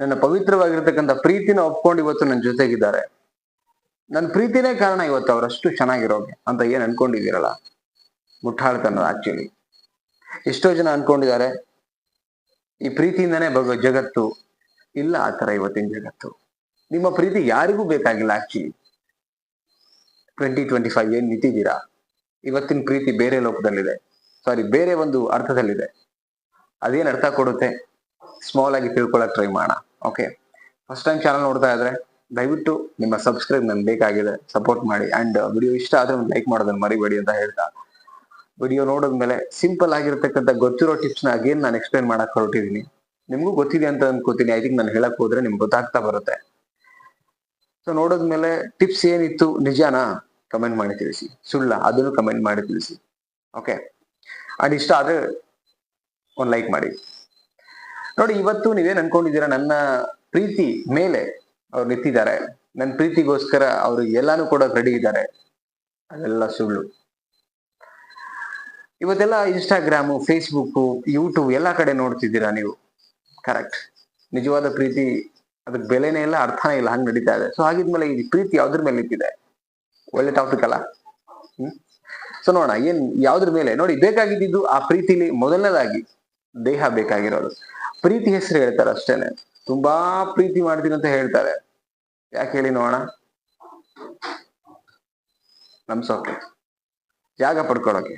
ನನ್ನ ಪವಿತ್ರವಾಗಿರ್ತಕ್ಕಂಥ ಪ್ರೀತಿನ ಒಪ್ಕೊಂಡು ಇವತ್ತು ನನ್ನ ಜೊತೆಗಿದ್ದಾರೆ. ನನ್ನ ಪ್ರೀತಿನೇ ಕಾರಣ ಇವತ್ತು ಅವರಷ್ಟು ಚೆನ್ನಾಗಿರೋಗೆ ಅಂತ ಏನ್ ಅನ್ಕೊಂಡಿದ್ದೀರಲ್ಲ? ಮುಟ್ಟಾಳ್ತನ ಆಕ್ಚುಲಿ ಎಷ್ಟೋ ಜನ ಅನ್ಕೊಂಡಿದ್ದಾರೆ, ಈ ಪ್ರೀತಿಯಿಂದನೇ ಬಗ್ಗೆ ಜಗತ್ತು ಇಲ್ಲ ಆ ತರ ಇವತ್ತಿನ ಜಗತ್ತು. ನಿಮ್ಮ ಪ್ರೀತಿ ಯಾರಿಗೂ ಬೇಕಾಗಿಲ್ಲ ಆಕ್ಚುಲಿ ಟ್ವೆಂಟಿ ಟ್ವೆಂಟಿ ಫೈವ್ ಏನ್ ನಿಂತಿದ್ದೀರಾ? ಇವತ್ತಿನ ಪ್ರೀತಿ ಬೇರೆ ಲೋಕದಲ್ಲಿದೆ. ಸಾರಿ ಬೇರೆ ಒಂದು ಅರ್ಥದಲ್ಲಿದೆ. ಅದೇನ್ ಅರ್ಥ ಕೊಡುತ್ತೆ? ಸ್ಮಾಲ್ ಆಗಿ ತಿಳ್ಕೊಳಕ್ ಟ್ರೈ ಮಾಡೋಣ. ಓಕೆ ಫಸ್ಟ್ ಟೈಮ್ ಚಾನಲ್ ನೋಡ್ತಾ ಇದ್ರೆ, ದಯವಿಟ್ಟು ನಿಮ್ಮ ಸಬ್ಸ್ಕ್ರೈಬ್ ನನ್ಗೆ ಬೇಕಾಗಿದೆ ಸಪೋರ್ಟ್ ಮಾಡಿ. ಅಂಡ್ ವಿಡಿಯೋ ಇಷ್ಟ ಆದ್ರೆ ಒಂದು ಲೈಕ್ ಮಾಡೋದನ್ನ ಮರಿಬೇಡಿ ಅಂತ ಹೇಳ್ತಾ. ವಿಡಿಯೋ ನೋಡಿದ್ಮೇಲೆ ಸಿಂಪಲ್ ಆಗಿರ್ತಕ್ಕಂಥ ಗೊತ್ತಿರೋ ಟಿಪ್ಸ್ನ ಅಗೇನ್ ನಾನು ಎಕ್ಸ್ಪ್ಲೈನ್ ಮಾಡಕ್ ಹೊರಟಿದ್ದೀನಿ ನಿಮಗೂ ಗೊತ್ತಿದೆ ಅಂತ ಅನ್ಕೋತೀನಿ. ಐ ಥಿಂಕ್ ನಾನು ಹೇಳಕ್ ಹೋದ್ರೆ ನಿಮ್ಗೆ ಗೊತ್ತಾಗ್ತಾ ಬರುತ್ತೆ. ಸೊ ನೋಡಿದ್ಮೇಲೆ ಟಿಪ್ಸ್ ಏನಿತ್ತು ನಿಜಾನಾ? ಕಮೆಂಟ್ ಮಾಡಿ ತಿಳಿಸಿ. ಸುಳ್ಳ, ಅದನ್ನು ಕಮೆಂಟ್ ಮಾಡಿ ತಿಳಿಸಿ. ಓಕೆ ಅಂಡ್ ಇಷ್ಟ ಆದ್ರೆ ಒಂದು ಲೈಕ್ ಮಾಡಿ. ನೋಡಿ, ಇವತ್ತು ನೀವೇನ್ ಅನ್ಕೊಂಡಿದ್ದೀರಾ? ನನ್ನ ಪ್ರೀತಿ ಮೇಲೆ ಅವ್ರು ನಿಂತಿದ್ದಾರೆ. ನನ್ನ ಪ್ರೀತಿಗೋಸ್ಕರ ಅವರು ಎಲ್ಲಾನು ಕೂಡ ರೆಡಿ ಇದ್ದಾರೆ. ಅದೆಲ್ಲ ಸುಳ್ಳು. ಇವತ್ತೆಲ್ಲ ಇನ್ಸ್ಟಾಗ್ರಾಮು ಫೇಸ್ಬುಕ್ ಯೂಟ್ಯೂಬ್ ಎಲ್ಲಾ ಕಡೆ ನೋಡ್ತಿದ್ದೀರಾ ನೀವು? ಕರೆಕ್ಟ್ ನಿಜವಾದ ಪ್ರೀತಿ ಅದಕ್ಕೆ ಬೆಲೆನೇ ಇಲ್ಲ, ಅರ್ಥನೇ ಇಲ್ಲ, ಹಂಗ್ ನಡೀತಾ ಇದೆ. ಸೊ ಹಾಗಿದ್ಮೇಲೆ ಈ ಪ್ರೀತಿ ಯಾವ್ದ್ರ ಮೇಲೆ ನಿಂತಿದೆ? ಒಳ್ಳೆ ಟಾಪಿಕ್ ಅಲ್ಲ? ಹ್ಮ್? ಸೊ ನೋಡೋಣ, ಏನ್ ಯಾವ್ದ್ರ ಮೇಲೆ? ನೋಡಿ ಬೇಕಾಗಿದ್ದು ಆ ಪ್ರೀತಿಲಿ ಮೊದಲನೇದಾಗಿ ದೇಹ ಬೇಕಾಗಿರೋದು. ಪ್ರೀತಿ ಹೆಸರು ಹೇಳ್ತಾರೆ ಅಷ್ಟೇನೆ. ತುಂಬಾ ಪ್ರೀತಿ ಮಾಡ್ತೀನಿ ಅಂತ ಹೇಳ್ತಾರೆ. ಯಾಕೆ ಹೇಳಿ ನೋಡೋಣ? ನಮ್ಸೋಕೆ ಜಾಗ ಪಡ್ಕೊಳ್ಳೋಕೆ.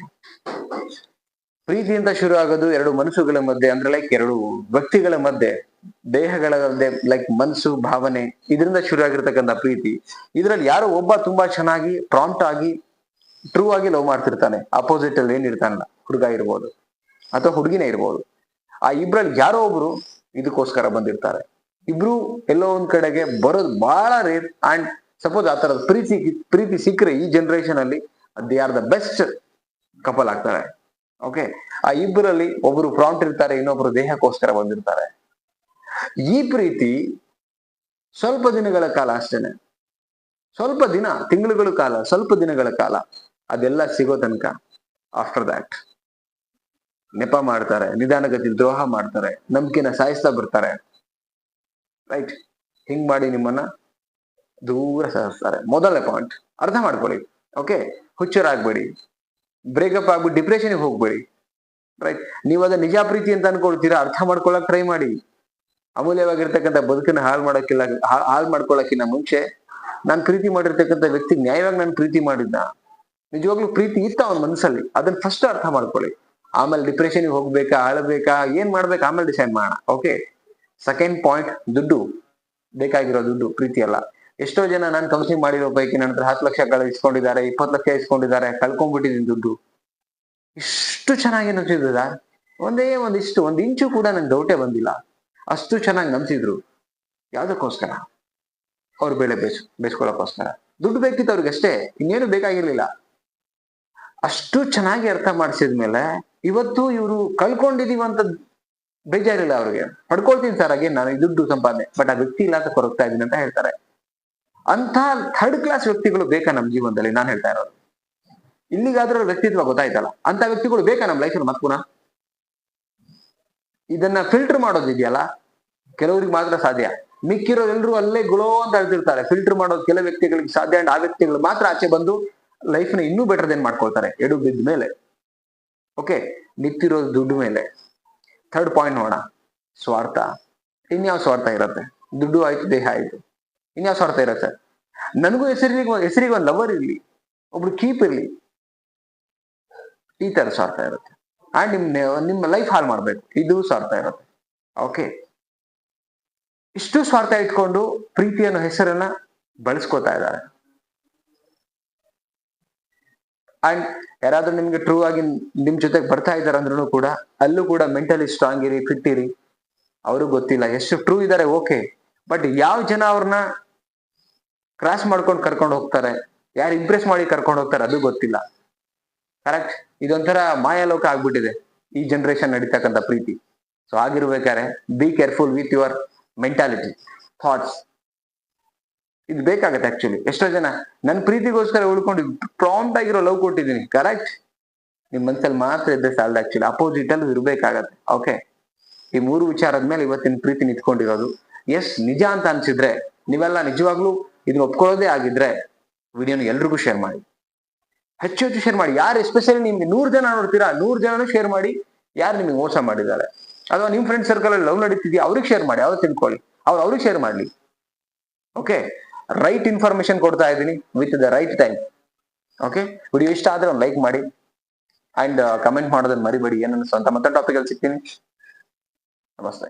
ಪ್ರೀತಿಯಿಂದ ಶುರು ಆಗೋದು ಎರಡು ಮನಸ್ಸುಗಳ ಮಧ್ಯೆ, ಅಂದ್ರೆ ಲೈಕ್ ಎರಡು ವ್ಯಕ್ತಿಗಳ ಮಧ್ಯೆ. ದೇಹಗಳ ಮಧ್ಯೆ ಲೈಕ್ ಮನಸ್ಸು, ಭಾವನೆ, ಇದರಿಂದ ಶುರು ಆಗಿರ್ತಕ್ಕಂಥ ಪ್ರೀತಿ. ಇದರಲ್ಲಿ ಯಾರು ಒಬ್ಬ ತುಂಬಾ ಚೆನ್ನಾಗಿ ಪ್ರಾಂಪ್ಟ್ ಆಗಿ ಟ್ರೂ ಆಗಿ ಲವ್ ಮಾಡ್ತಿರ್ತಾನೆ. ಅಪೋಸಿಟ್ ಅಲ್ಲಿ ಏನಿರ್ತಾನಲ್ಲ, ಹುಡುಗ ಇರ್ಬೋದು. ಅಥವಾ ಹುಡುಗಿನೇ ಇರ್ಬೋದು. ಆ ಇಬ್ರಲ್ಲಿ ಯಾರೋ ಒಬ್ರು ಇದಕ್ಕೋಸ್ಕರ ಬಂದಿರ್ತಾರೆ. ಇಬ್ರು ಎಲ್ಲೋ ಒಂದ್ ಕಡೆಗೆ ಬರೋದು ಬಹಳ ರೇರ್ ಅಂಡ್ ಸಪೋಸ್ ಆ ತರದ ಪ್ರೀತಿ ಪ್ರೀತಿ ಸಿಕ್ಕರೆ ಈ ಜನರೇಷನ್ ಅಲ್ಲಿ they are the best couple ಆಗ್ತಾರೆ. ಓಕೆ ಆ ಇಬ್ಬರಲ್ಲಿ ಒಬ್ರು ಪ್ರಾಂಟ್ ಇರ್ತಾರೆ, ಇನ್ನೊಬ್ರು ದೇಹಕ್ಕೋಸ್ಕರ ಬಂದಿರ್ತಾರೆ. ಈ ಪ್ರೀತಿ ಸ್ವಲ್ಪ ದಿನಗಳ ಕಾಲ ಅಷ್ಟೇನೆ. ಸ್ವಲ್ಪ ದಿನ, ತಿಂಗಳುಗಳ ಕಾಲ, ಸ್ವಲ್ಪ ದಿನಗಳ ಕಾಲ ಅದೆಲ್ಲ ಸಿಗೋ ತನಕ ಆಫ್ಟರ್ ದ್ಯಾಟ್ ನೆಪ ಮಾಡ್ತಾರೆ ನಿಧಾನಗತಿ ದ್ರೋಹ ಮಾಡ್ತಾರೆ, ನಂಬಿಕೆನ ಸಾಯಿಸ್ತಾ ಬರ್ತಾರೆ. ರೈಟ್ ಹಿಂಗ್ ಮಾಡಿ ನಿಮ್ಮನ್ನ ದೂರ ಸರಿಸ್ತಾರೆ ಮೊದಲನೇ ಪಾಯಿಂಟ್ ಅರ್ಥ ಮಾಡ್ಕೊಳ್ಳಿ. ಓಕೆ ಹುಚ್ಚರಾಗ್ಬೇಡಿ ಬ್ರೇಕಪ್ ಆಗ್ಬಿಟ್ಟು ಡಿಪ್ರೆಷನ್ಗೆ ಹೋಗ್ಬೇಡಿ. ರೈಟ್ ನೀವು ಅದ ನಿಜ ಪ್ರೀತಿ ಅಂತ ಅನ್ಕೊಳ್ತೀರಾ? ಅರ್ಥ ಮಾಡ್ಕೊಳಕ್ ಟ್ರೈ ಮಾಡಿ. ಅಮೂಲ್ಯವಾಗಿರ್ತಕ್ಕಂಥ ಬದುಕನ್ನ ಹಾಳು ಮಾಡೋಕ್ಕಿಲ್ಲ, ಹಾಳು ಮಾಡ್ಕೊಳಕ್ಕಿಂತ ಮುಂಚೆ ನಾನು ಪ್ರೀತಿ ಮಾಡಿರ್ತಕ್ಕಂಥ ವ್ಯಕ್ತಿ ನ್ಯಾಯವಾಗಿ ನಾನು ಪ್ರೀತಿ ಮಾಡಿದ್ದ ನಿಜವಾಗ್ಲೂ ಪ್ರೀತಿ ಇತ್ತ ಅವನ ಮನಸ್ಸಲ್ಲಿ ಅದನ್ನ ಫಸ್ಟ್ ಅರ್ಥ ಮಾಡ್ಕೊಳ್ಳಿ. ಆಮೇಲೆ ಡಿಪ್ರೆಷನ್ ಹೋಗ್ಬೇಕಾ ಆಳ್ಬೇಕಾ ಏನ್ ಮಾಡ್ಬೇಕು ಆಮೇಲೆ ಡಿಸೈಡ್ ಮಾಡೋಣ. ಓಕೆ ಸೆಕೆಂಡ್ ಪಾಯಿಂಟ್ ದುಡ್ಡು. ಬೇಕಾಗಿರೋ ದುಡ್ಡು, ಪ್ರೀತಿ ಅಲ್ಲ ಎಷ್ಟೋ ಜನ ನಾನು ಕೌನ್ಸಿಲಿಂಗ್ ಮಾಡಿರೋ ಪೈಕಿ ನನ್ನ ಹತ್ರ ಹತ್ತು ಲಕ್ಷ ಇಸ್ಕೊಂಡಿದ್ದಾರೆ, ಇಪ್ಪತ್ತು ಲಕ್ಷ ಇಸ್ಕೊಂಡಿದ್ದಾರೆ ಕಳ್ಕೊಂಡ್ಬಿಟ್ಟಿದ್ದೀನಿ ದುಡ್ಡು. ಇಷ್ಟು ಚೆನ್ನಾಗಿ ನಂಬಿಸಿದ ಒಂದೇ ಒಂದಿಷ್ಟು, ಒಂದು ಇಂಚು ಕೂಡ ನನ್ಗೆ ಡೌಟೇ ಬಂದಿಲ್ಲ. ಅಷ್ಟು ಚೆನ್ನಾಗಿ ನಂಬಿಸಿದ್ರು ಯಾವುದಕ್ಕೋಸ್ಕರ? ಅವ್ರ ಬೆಳೆ ಬೇಸ್ ಬೇಯಿಸ್ಕೊಳ್ಳೋಕೋಸ್ಕರ ದುಡ್ಡು ಬೇಕಿತ್ತು ಅವ್ರಿಗೆ ಅಷ್ಟೇ ಇನ್ನೇನು ಬೇಕಾಗಿರ್ಲಿಲ್ಲ. ಅಷ್ಟು ಚೆನ್ನಾಗಿ ಅರ್ಥ ಮಾಡಿಸಿದ್ಮೇಲೆ ಇವತ್ತು ಇವರು ಕಳ್ಕೊಂಡಿದೀವ ಅಂತ ಬೇಜಾರಿಲ್ಲ ಅವ್ರಿಗೆ. ಪಡ್ಕೊಳ್ತೀನಿ ಸರ್ ಹಾಗೆ, ನಾನು ದುಡ್ಡು ಸಂಪಾದನೆ ಬಟ್ ಆ ವ್ಯಕ್ತಿ ಇಲ್ಲ ಅಂತ ಕೊರಗ್ತಾ ಇದೀನಿ ಅಂತ ಹೇಳ್ತಾರೆ. ಅಂತ ಥರ್ಡ್ ಕ್ಲಾಸ್ ವ್ಯಕ್ತಿಗಳು ಬೇಕಾ ನಮ್ ಜೀವನದಲ್ಲಿ? ನಾನು ಹೇಳ್ತಾ ಇರೋದು. ಇಲ್ಲಿಗಾದ್ರೂ ವ್ಯಕ್ತಿತ್ವ ಗೊತ್ತಾಯ್ತಲ್ಲ? ಅಂತ ವ್ಯಕ್ತಿಗಳು ಬೇಕಾ ನಮ್ ಲೈಫಲ್ಲಿ ಮತ್ ಪುನಃ? ಇದನ್ನ ಫಿಲ್ಟರ್ ಮಾಡೋದಿದೆಯಲ್ಲ ಕೆಲವರಿಗೆ ಮಾತ್ರ ಸಾಧ್ಯ. ಮಿಕ್ಕಿರೋರೆಲ್ಲರೂ ಅಲ್ಲೇ ಗುಳೋ ಅಂತ ಹೇಳ್ತಿರ್ತಾರೆ ಫಿಲ್ಟರ್ ಮಾಡೋದು ಕೆಲವು ವ್ಯಕ್ತಿಗಳಿಗೆ ಸಾಧ್ಯ ಅಂಡ್ ಆ ವ್ಯಕ್ತಿಗಳು ಮಾತ್ರ ಆಚೆ ಬಂದು ಲೈಫ್ನ ಇನ್ನೂ ಬೆಟರ್ ದೇನ್ ಮಾಡ್ಕೊಳ್ತಾರೆ? ಎಡು ಬಿದ್ದ ಮೇಲೆ ಓಕೆ ನಿಂತಿರೋದು ದುಡ್ಡು ಮೇಲೆ. ಥರ್ಡ್ ಪಾಯಿಂಟ್ ನೋಡೋಣ. ಸ್ವಾರ್ಥ. ಇನ್ಯಾವ ಸ್ವಾರ್ಥ ಇರುತ್ತೆ? ದುಡ್ಡು ಆಯ್ತು, ದೇಹ ಆಯ್ತು. ಇನ್ಯಾವ ಸ್ವಾರ್ಥ ಇರುತ್ತೆ? ನನಗೂ ಹೆಸರಿಗೆ ಹೆಸರಿಗೆ ಒಂದು ಲವರ್ ಇರ್ಲಿ. ಒಬ್ರು ಕೀಪ್ ಇರ್ಲಿ. ಈ ತರ ಸ್ವಾರ್ಥ ಇರುತ್ತೆ. ಆ್ಯಂಡ್ ನಿಮ್ಮ ನಿಮ್ಮ ಲೈಫ್ ಹಾಳು ಮಾಡ್ಬೇಕು. ಇದು ಸ್ವಾರ್ಥ ಇರುತ್ತೆ. ಓಕೆ ಇಷ್ಟು ಸ್ವಾರ್ಥ ಇಟ್ಕೊಂಡು ಪ್ರೀತಿ ಅನ್ನೋ ಹೆಸರನ್ನ ಬಳಸ್ಕೊತಾ ಇದ್ದಾರೆ. ಅಂಡ್ ಯಾರಾದ್ರೂ ನಿಮ್ಗೆ ಟ್ರೂ ಆಗಿ ನಿಮ್ ಜೊತೆಗೆ ಬರ್ತಾ ಇದಾರೆ ಅಂದ್ರೂ ಕೂಡ, ಅಲ್ಲೂ ಕೂಡ ಮೆಂಟಲಿ ಸ್ಟ್ರಾಂಗ್ ಇರಿ ಫಿಟ್ ಇರಿ. ಅವರು ಗೊತ್ತಿಲ್ಲ. ಎಷ್ಟು ಟ್ರೂ ಇದಾರೆ ಓಕೆ ಬಟ್ ಯಾವ ಜನ ಅವ್ರನ್ನ ಕ್ರಾಸ್ ಮಾಡ್ಕೊಂಡು ಕರ್ಕೊಂಡು ಹೋಗ್ತಾರೆ, ಯಾರು ಇಂಪ್ರೆಸ್ ಮಾಡಿ ಕರ್ಕೊಂಡು ಹೋಗ್ತಾರೆ, ಅದು ಗೊತ್ತಿಲ್ಲ. ಕರೆಕ್ಟ್ ಇದೊಂಥರ ಮಾಯಾಲೋಕ ಆಗ್ಬಿಟ್ಟಿದೆ ಈ ಜನರೇಷನ್ ನಡೀತಕ್ಕಂಥ ಪ್ರೀತಿ. So ಆಗಿರ್ಬೇಕಾದ್ರೆ be careful with your mentality thoughts ಇದು ಬೇಕಾಗತ್ತೆ ಆಕ್ಚುಲಿ ಎಷ್ಟೋ ಜನ ನನ್ನ ಪ್ರೀತಿಗೋಸ್ಕರ ಉಳ್ಕೊಂಡು ಪ್ರಾಂಪ್ಟ್ ಆಗಿರೋ ಲವ್ ಕೊಟ್ಟಿದ್ದೀನಿ. ಕರೆಕ್ಟ್ ನಿಮ್ ಮನ್ಸಲ್ಲಿ ಮಾತ್ರ ಇದ್ದ ಸಾಲದ ಆಕ್ಚುಲಿ ಅಪೋಸಿಟ್ ಅಲ್ಲಿ ಇರ್ಬೇಕಾಗತ್ತೆ. ಓಕೆ ಈ ಮೂರು ವಿಚಾರದ ಮೇಲೆ ಇವತ್ತಿನ ಪ್ರೀತಿ ನಿಂತ್ಕೊಂಡಿರೋದು. ಎಸ್ ನಿಜ ಅಂತ ಅನ್ಸಿದ್ರೆ, ನೀವೆಲ್ಲ ನಿಜವಾಗ್ಲೂ ಇದನ್ನ ಒಪ್ಕೊಳ್ಳೋದೇ ಆಗಿದ್ರೆ ವಿಡಿಯೋನ ಎಲ್ರಿಗೂ ಶೇರ್ ಮಾಡಿ. ಹೆಚ್ಚು ಹೆಚ್ಚು ಶೇರ್ ಮಾಡಿ. ಯಾರು ಎಸ್ಪೆಷಲಿ ನಿಮ್ಗೆ ನೂರು ಜನ ನೋಡ್ತೀರಾ, ನೂರು ಜನನು ಶೇರ್ ಮಾಡಿ. ಯಾರು ನಿಮಗೆ ಮೋಸ ಮಾಡಿದ್ದಾರೆ? ಅಥವಾ ನಿಮ್ ಫ್ರೆಂಡ್ ಸರ್ಕಲ್ ಅಲ್ಲಿ ಲವ್ ನಡೀತಿದ್ಯಾ, ಅವ್ರಿಗೆ ಶೇರ್ ಮಾಡಿ. ಅವ್ರು ತಿಳ್ಕೊಳ್ಳಿ. ಅವ್ರು ಅವ್ರಿಗೆ ಶೇರ್ ಮಾಡ್ಲಿ. ಓಕೆ ರೈಟ್ ಇನ್ಫಾರ್ಮೇಶನ್ ಕೊಡ್ತಾ ಇದ್ದೀನಿ with the right time okay video ಇಷ್ಟ ಆದ್ರೆ ಒಂದು ಲೈಕ್ ಮಾಡಿ ಅಂಡ್ ಕಮೆಂಟ್ ಮಾಡೋದನ್ನ ಮರಿಬೇಡಿ ಏನನ್ನಿಸ್ತು ಅಂತ ಮತ್ತೆ ಟಾಪಿಕ್ ಅಲ್ಲಿ ಸಿಗ್ತೀನಿ ನಮಸ್ತೆ